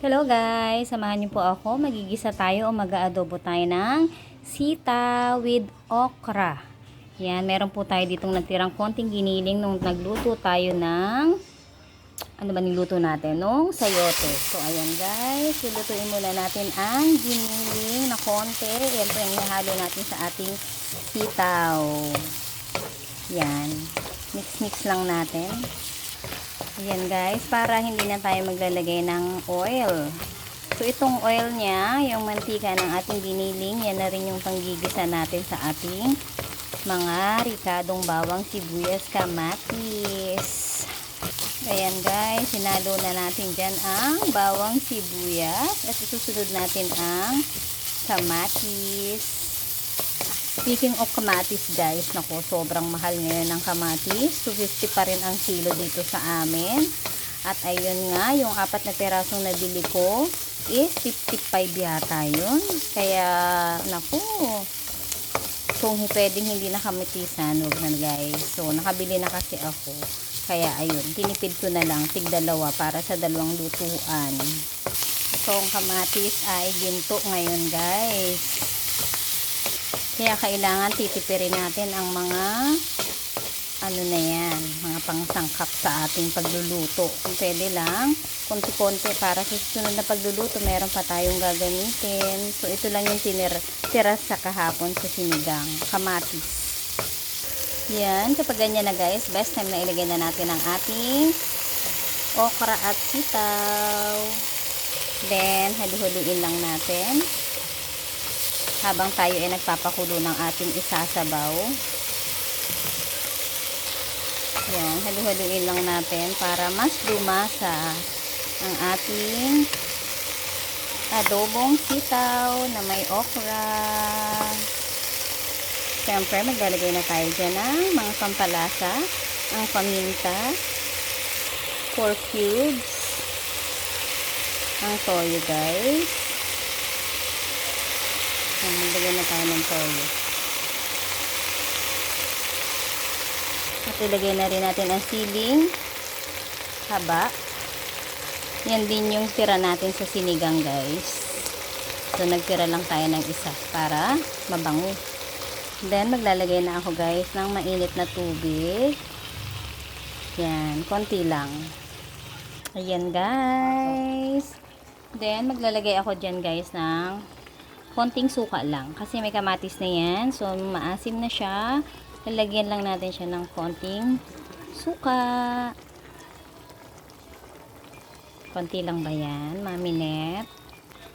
Hello guys! Samahan niyo po ako. Magigisa tayo o mag-aadobo tayo ng sita with okra. Yan, meron po tayo ditong nagtirang konting giniling nung nagluto tayo ng ano ba niluto natin? Nung sayote. So, ayan guys. Lulutuin muna natin ang giniling na konti. Yan po yung nahalo natin sa ating sitaw. Yan. Mix-mix lang natin. Ayan guys, para hindi na tayo maglalagay ng oil. So itong oil niya, yung mantika ng ating giniling, yan na rin yung panggigisa natin sa ating mga ricadong bawang sibuyas kamatis. Ayan guys, sinalo na natin dyan ang bawang sibuyas at isusunod natin ang kamatis. Speaking of kamatis guys, nako sobrang mahal ngayon ng kamatis. 250 pa rin ang kilo dito sa amin. At ayun nga, yung apat na perasong nabili ko is 55 yata yun. Kaya, naku, kung pwedeng hindi na kamatisan, wag na guys. So, nakabili na kasi ako. Kaya ayun, tinipid ko na lang, tig para sa dalawang lutuan. Itong kamatis ay ginto ngayon guys. Kaya kailangan titipirin natin ang mga ano na yan, mga pangsangkap sa ating pagluluto. Kung pwede lang, konti-konti para sa susunod na pagluluto, meron pa tayong gagamitin. So, ito lang yung tinir, tira sa kahapon sa sinigang, kamatis. Yan, kapag ganyan na guys, best time na ilagay na natin ang ating okra at sitaw. Then, halu-haluin lang natin habang tayo ay nagpapakulo ng ating isasabaw. Yan, halu-haluin lang natin para mas lumasa ang ating adobong sitaw na may okra. Siyempre, maglalagay na tayo dyan ng mga pampalasa, ang paminta, 4 cubes, ang toyo guys, yan, maglagay na tayo ng toyo. At ilagay na rin natin ang siling haba. Yan din yung tira natin sa sinigang guys. So, nagtira lang tayo ng isa para mabango. Then, maglalagay na ako guys ng mainit na tubig. Yan, konti lang. Ayan guys. Then, maglalagay ako dyan guys ng konting suka lang. Kasi may kamatis na yan. So, maasim na siya. Lalagyan lang natin siya ng konting suka. Konti lang ba yan, Mami?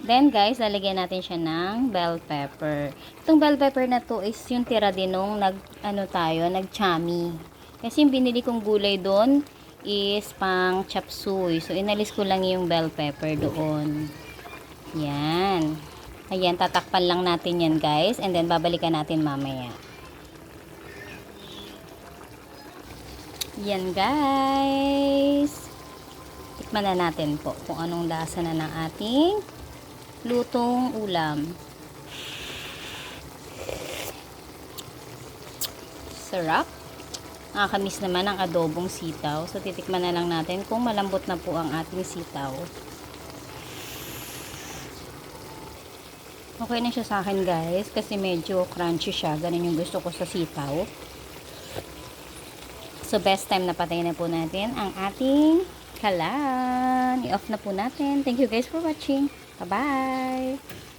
Then, guys, lalagyan natin siya ng bell pepper. Itong bell pepper na to is yung tira din nung nag, ano tayo, nag-chami. Kasi yung binili kong gulay doon is pang chop suey. So, inalis ko lang yung bell pepper doon. Yan. Ayan, tatakpan lang natin yan guys. And then, babalikan natin mamaya. Yan guys. Tikman na natin po kung anong lasa na ng ating lutong ulam. Sarap. Nakakamiss naman ang adobong sitaw. So, titikman na lang natin kung malambot na po ang ating sitaw. Okay na siya sa akin guys kasi medyo crunchy siya. Ganun yung gusto ko sa sitaw. So best time na patay na po natin ang ating kalan. I-off na po natin. Thank you guys for watching. Bye-bye!